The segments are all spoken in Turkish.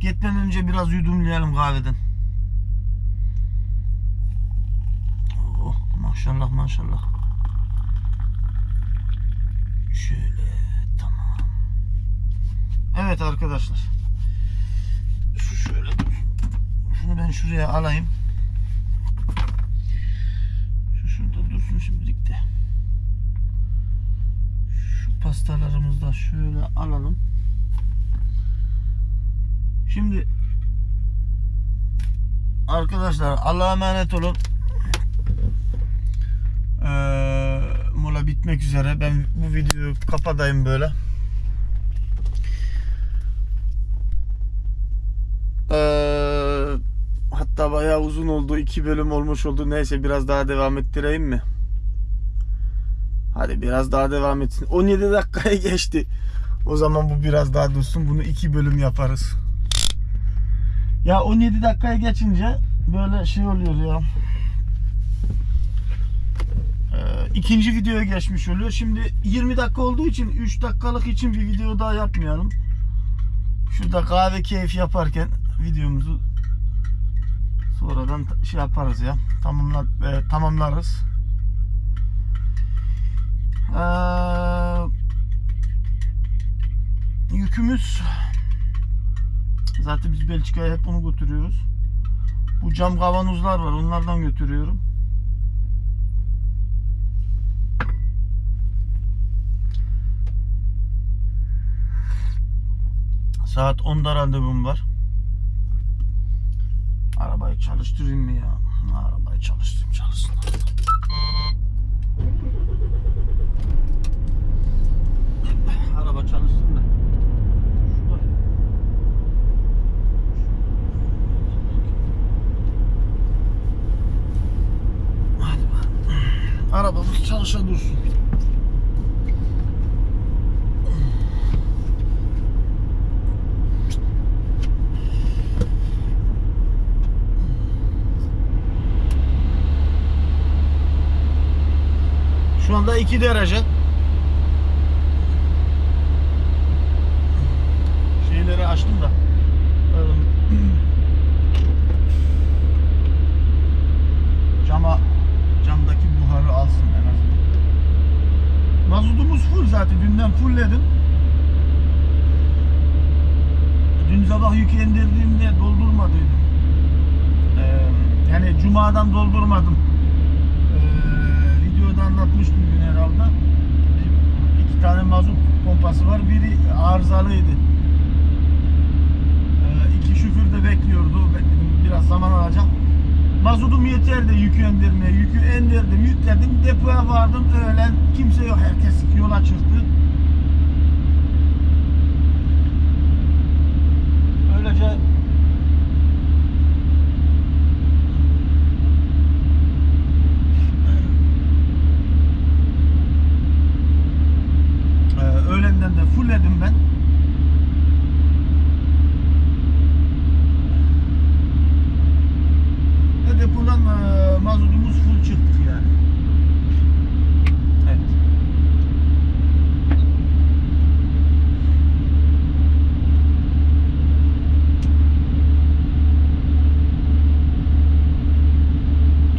Gitmeden önce biraz yudumlayalım kahveden. Oh, maşallah maşallah. Şöyle tamam. Evet arkadaşlar. Şu şöyle. Şunu ben şuraya alayım. Şu şurada dursun şimdilik de. Şu pastalarımızı da şöyle alalım. Şimdi arkadaşlar Allah'a emanet olun. Ee, mola bitmek üzere. Ben bu videoyu kapatayım böyle. Ee, hatta bayağı uzun oldu. iki bölüm olmuş oldu. Neyse biraz daha devam ettireyim mi? Hadi biraz daha devam etsin. 17 dakikaya geçti. O zaman bu biraz daha dursun. Bunu iki bölüm yaparız. Ya 17 dakikaya geçince böyle şey oluyor ya. Ee, ikinci videoya geçmiş oluyor. Şimdi 20 dakika olduğu için 3 dakikalık için bir video daha yapmayalım. Şurada kahve keyif yaparken videomuzu sonradan şey yaparız ya. Tamamla, e, tamamlarız. Ee, yükümüz zaten biz Belçika'ya hep onu götürüyoruz. Bu cam kavanozlar var. Onlardan götürüyorum. Saat 10'da randevum var. Arabayı çalıştırayım mı ya? Arabayı çalıştırayım çalışsın. Araba çalışsın da. Şurada. Hadi bakalım. Çalışa dursun. Şu anda 2 derece. Dün herhalde. Bir- İki tane mazot pompası var. Biri arızalıydı. Ee, iki şoför de bekliyordu. Biraz zaman alacak. Mazotum yeterdi yükü indirmeye. Yükü indirdim, yükledim. Depoya vardım. Öğlen kimse yok. Herkes yola çıktı. Öylece Ee, öğlenden de fullledim ben. Ve depodan e, mazotumuz full çıktık yani. Evet.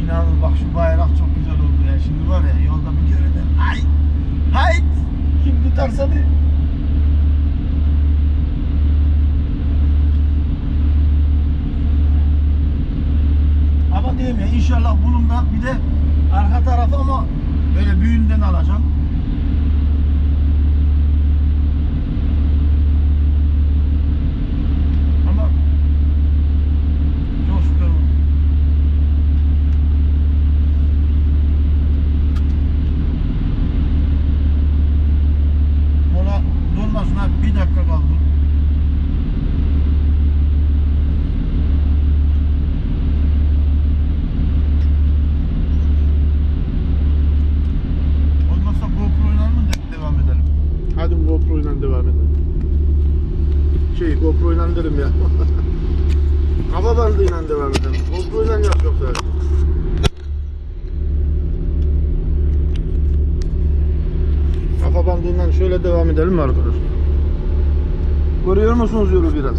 İnanın bak şu bayrak çok güzel oldu ya. Şimdi var ya yolda bir göreden ay hayt kim tutarsa bir Ama diyeyim ya inşallah bunun da bir de arka tarafı ama böyle büyüğünden alacağım. Ama çok süper oldu. Mola dolmasına bir dakika kaldı. Olmazsa GoPro'yla mı de- devam edelim? Hadi GoPro ile devam edelim. Şey GoPro ile derim ya. Hava bandıyla devam edelim. GoPro ile yap yoksa. Kafa bandından şöyle devam edelim mi arkadaşlar? Görüyor musunuz yolu biraz?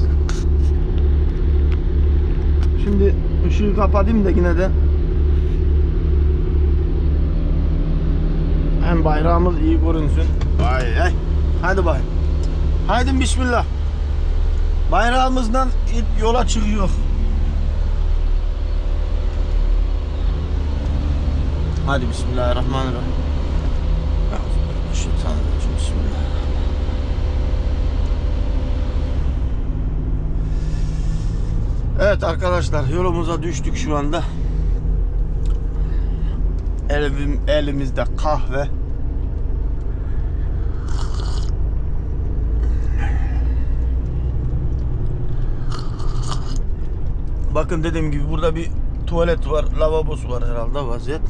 Şimdi ışığı kapatayım da yine de hem bayrağımız iyi görünsün. Vay ay. Hadi bay. Haydi bismillah. Bayrağımızdan ilk yola çıkıyor. Hadi bismillahirrahmanirrahim. Euzubillahimineşşeytanirracim. Bismillah. Evet arkadaşlar yolumuza düştük şu anda. Elim, elimizde kahve. Bakın dediğim gibi burada bir tuvalet var, lavabosu var herhalde vaziyet.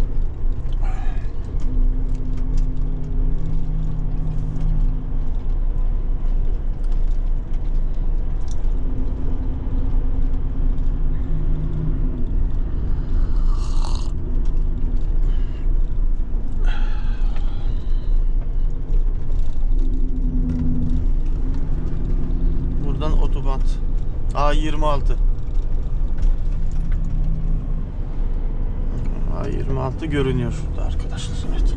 Buradan otoban. A26. A26 görünüyor şurada arkadaşlar. Evet.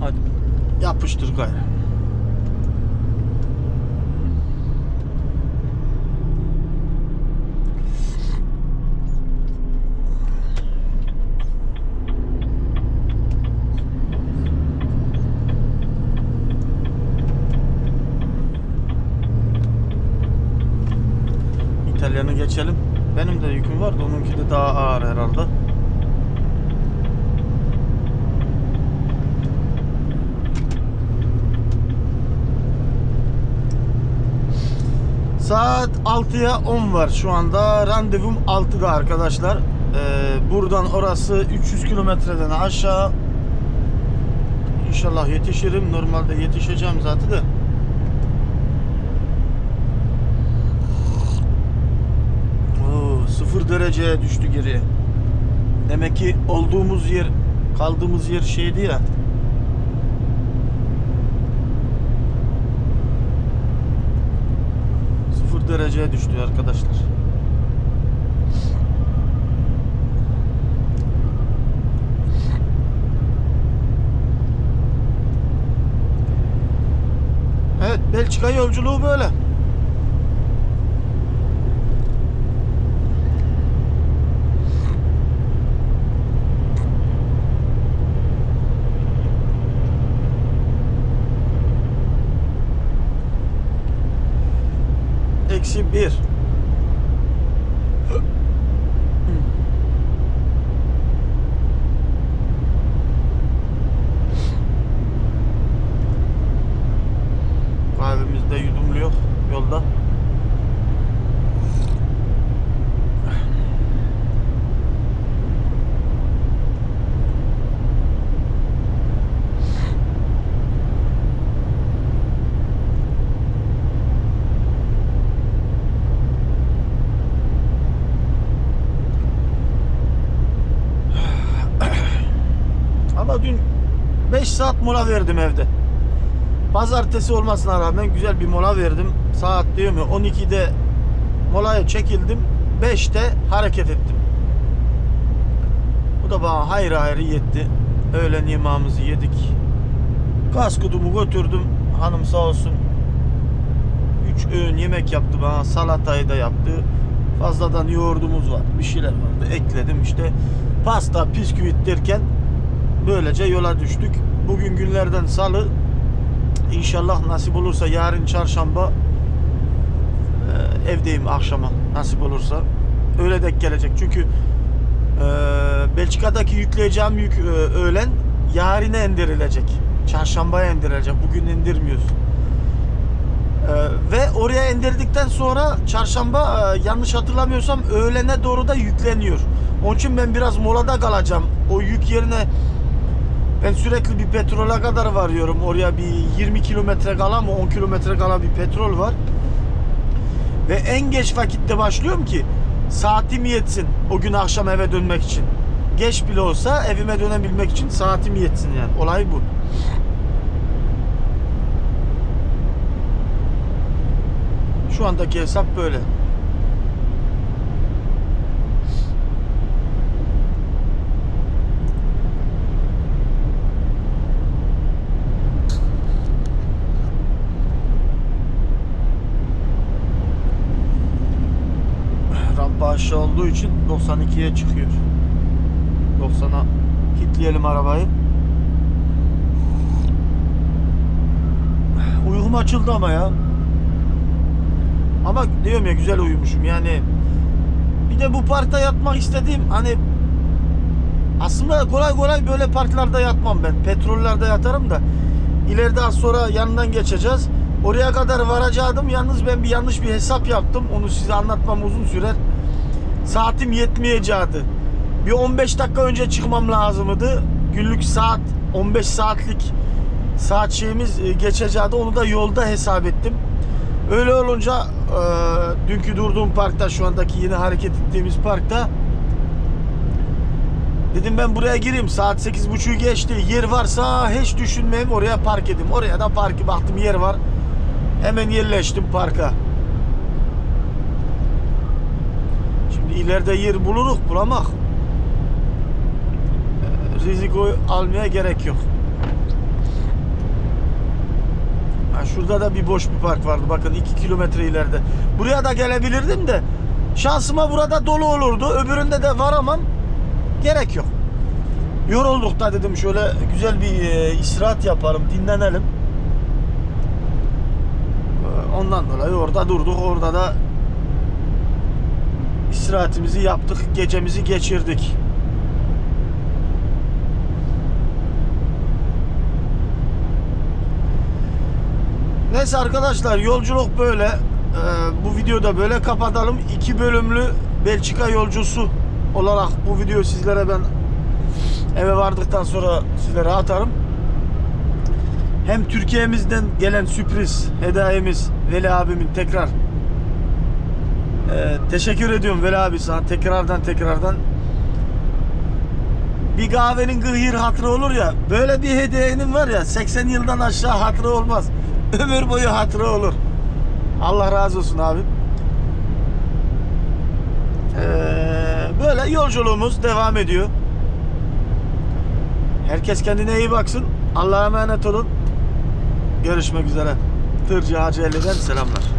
Hadi yapıştır gayrı. İtalyanı geçelim. Benim de yüküm var da onunki de daha ağır herhalde. Saat 6'ya 10 var şu anda. Randevum 6'da arkadaşlar. Ee, buradan orası 300 kilometreden aşağı. İnşallah yetişirim. Normalde yetişeceğim zaten de. Sıfır dereceye düştü geriye. Demek ki olduğumuz yer, kaldığımız yer şeydi ya. Sıfır dereceye düştü arkadaşlar. Evet, Belçika yolculuğu böyle. Eksi bir. Kahvemizde yudumluyor yolda. Ama dün 5 saat mola verdim evde. Pazartesi olmasına rağmen güzel bir mola verdim. Saat diyor mu 12'de molaya çekildim. 5'te hareket ettim. Bu da bana hayır hayır yetti. Öğlen yemeğimizi yedik. Kaskudumu götürdüm. Hanım sağ olsun 3 öğün yemek yaptı bana. Salatayı da yaptı. Fazladan yoğurdumuz var. Bir şeyler vardı. Ekledim işte. Pasta, bisküvit derken böylece yola düştük. Bugün günlerden salı. İnşallah nasip olursa yarın çarşamba e, evdeyim akşama nasip olursa. Öyle denk gelecek. Çünkü e, Belçika'daki yükleyeceğim yük e, öğlen yarine indirilecek. Çarşambaya indirilecek. Bugün indirmiyoruz. E, ve oraya indirdikten sonra çarşamba e, yanlış hatırlamıyorsam öğlene doğru da yükleniyor. Onun için ben biraz molada kalacağım. O yük yerine ben sürekli bir petrola kadar varıyorum. Oraya bir 20 kilometre kala mı 10 kilometre kala bir petrol var. Ve en geç vakitte başlıyorum ki saatim yetsin o gün akşam eve dönmek için. geç bile olsa evime dönebilmek için saatim yetsin yani. Olay bu. Şu andaki hesap böyle. Aşağı olduğu için 92'ye çıkıyor. 90'a kilitleyelim arabayı. Uykum açıldı ama ya. Ama diyorum ya güzel uyumuşum yani. Bir de bu parkta yatmak istediğim hani aslında kolay kolay böyle parklarda yatmam ben. Petrollerde yatarım da ileride az sonra yanından geçeceğiz. Oraya kadar varacaktım. Yalnız ben bir yanlış bir hesap yaptım. Onu size anlatmam uzun sürer. Saatim yetmeyecekti. Bir 15 dakika önce çıkmam lazımdı. Günlük saat 15 saatlik saat şeyimiz e, geçecekti. Onu da yolda hesap ettim. Öyle olunca e, dünkü durduğum parkta şu andaki yeni hareket ettiğimiz parkta dedim ben buraya gireyim saat 8.30'u geçti yer varsa hiç düşünmeyeyim oraya park edeyim oraya da parkı baktım yer var hemen yerleştim parka şimdi ileride yer buluruk bulamak riziko almaya gerek yok Ha, şurada da bir boş bir park vardı. Bakın 2 kilometre ileride. Buraya da gelebilirdim de şansıma burada dolu olurdu. Öbüründe de varamam. Gerek yok. Yorulduk da dedim şöyle güzel bir e, istirahat yapalım, dinlenelim. Ondan dolayı orada durduk. Orada da istirahatimizi yaptık. Gecemizi geçirdik. Neyse arkadaşlar yolculuk böyle. Ee, bu videoda böyle kapatalım. İki bölümlü Belçika yolcusu olarak bu videoyu sizlere ben eve vardıktan sonra sizlere atarım. Hem Türkiye'mizden gelen sürpriz hediyemiz Veli abimin tekrar ee, teşekkür ediyorum Veli abi sana tekrardan tekrardan. Bir kahvenin gıyır hatırı olur ya böyle bir hediyenin var ya 80 yıldan aşağı hatırı olmaz. Ömür boyu hatırı olur. Allah razı olsun abim Ee, böyle yolculuğumuz devam ediyor. Herkes kendine iyi baksın. Allah'a emanet olun. Görüşmek üzere. Tırcı Hacı Ali'den selamlar